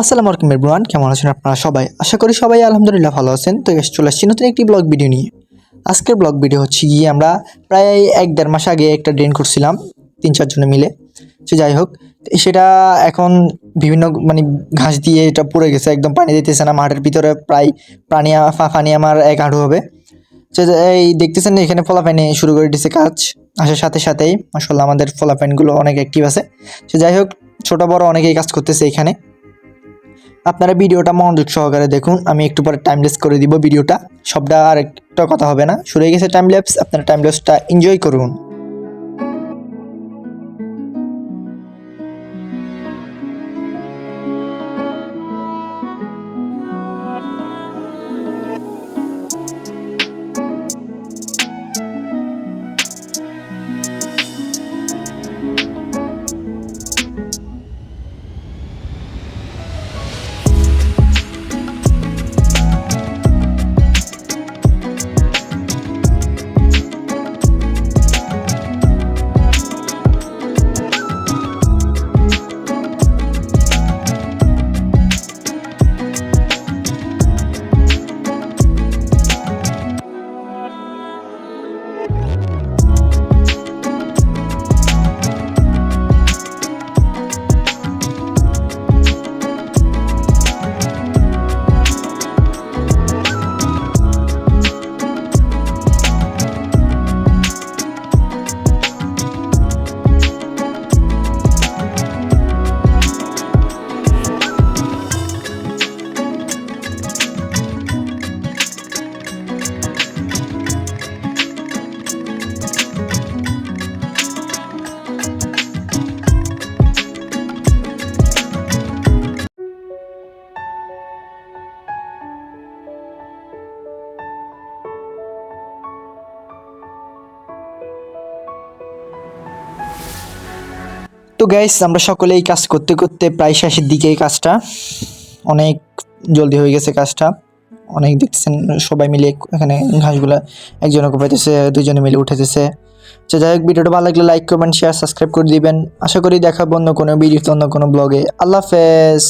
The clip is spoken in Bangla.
আসসালামু আলাইকুম এভরিওয়ান কেমন আছেন আপনারা সবাই? আশা করি সবাই আলহামদুলিল্লাহ ভালো আছেন। তো guys, চলে আসছি নতুন একটি ব্লগ ভিডিও নিয়ে। আজকের ব্লগ ভিডিও হচ্ছে গিয়ে আমরা প্রায় এক দেড় মাস আগে একটা ড্রেন করছিলাম তিন চারজনে মিলে। সে যাই হোক সেটা এখন বিভিন্ন মানে ঘাস দিয়ে এটা পড়ে গেছে একদম পানি দিতেছে না মাঠের ভিতরে প্রায় পানি পানি আমার এক হাঁটু হবে। এই দেখতেছেন এখানে ফলাফাইনে শুরু করে দিছে কাজ আসার সাথে সাথেই মাসাল্লাহ আমাদের ফলাফাইনগুলো অনেক অ্যাক্টিভ আছে। সে যাই হোক ছোটো বড় অনেকেই কাজ করতেছে এখানে। আপনারা ভিডিওটা মনোযোগ সহকারে দেখুন। আমি একটু পরে টাইম লেস করে দিব ভিডিওটা। সবটা আর একটা কথা হবে না। শুরু হয়ে গেছে টাইম লেপস আপনারা টাইম ল্যাপসটা এনজয় করুন। তো গ্যাস আমরা সকলে এই কাজ করতে করতে প্রায় শেষের দিকে এই কাজটা, অনেক জলদি হয়ে গেছে কাজটা। অনেক দেখতেছেন সবাই মিলে এখানে ঘাসগুলো একজনে কোপাইতেছে দুজনে মিলে উঠেতেছে তো যাই হোক, ভিডিওটা ভালো লাগলে লাইক কমেন্ট শেয়ার সাবস্ক্রাইব করে দিবেন। আশা করি দেখাবো অন্য কোনো ভিডিওতে অন্য কোনো ব্লগে আল্লাহ হাফেজ।